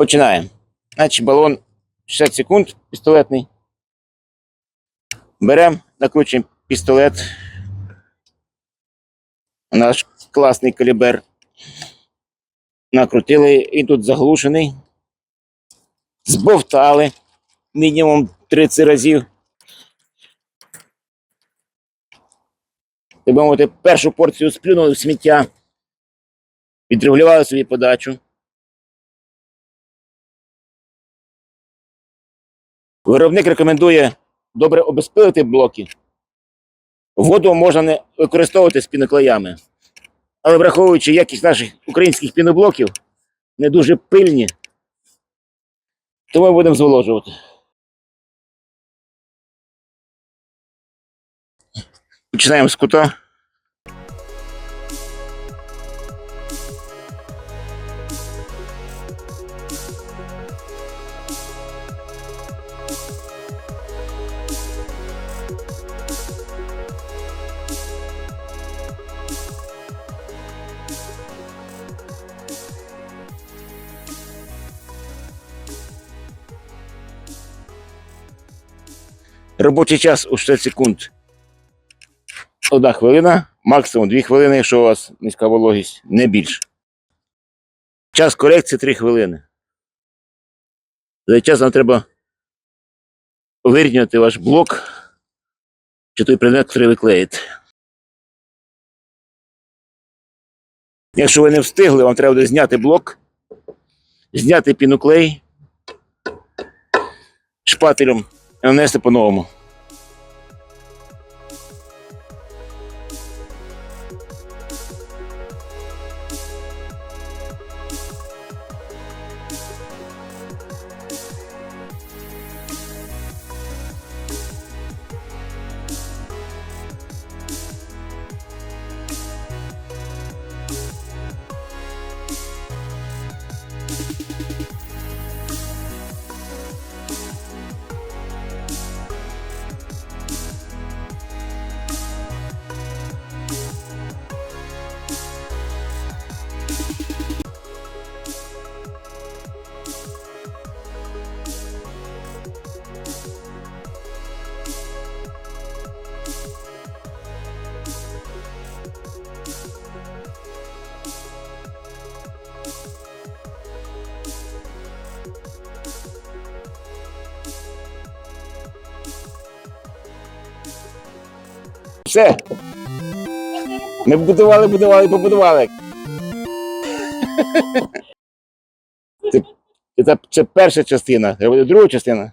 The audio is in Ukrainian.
Починаємо. Значить, балон 60 секунд пістолетний. Беремо, накручуємо пістолет. Наш класний калібер. Накрутили, він тут заглушений. Збовтали мінімум 30 разів. Так мовити, першу порцію сплюнули в сміття. Відрегулювали собі подачу. Виробник рекомендує добре обезпилити блоки. Воду можна не використовувати з піноклеями. Але враховуючи якість наших українських піноблоків, не дуже пильні, то ми будемо зволожувати. Починаємо з кута. Робочий час у 60 секунд. Одна хвилина, максимум 2 хвилини, якщо у вас низька вологість, не більше. Час корекції 3 хвилини. За цей час нам треба вирівняти ваш блок, чи той предмет, який ви клеїте. Якщо ви не встигли, вам треба буде зняти блок, зняти піноклей шпателем і нанести по-новому. Все. Ми будували, будували, побудували. Це, це, перша частина, це буде друга частина.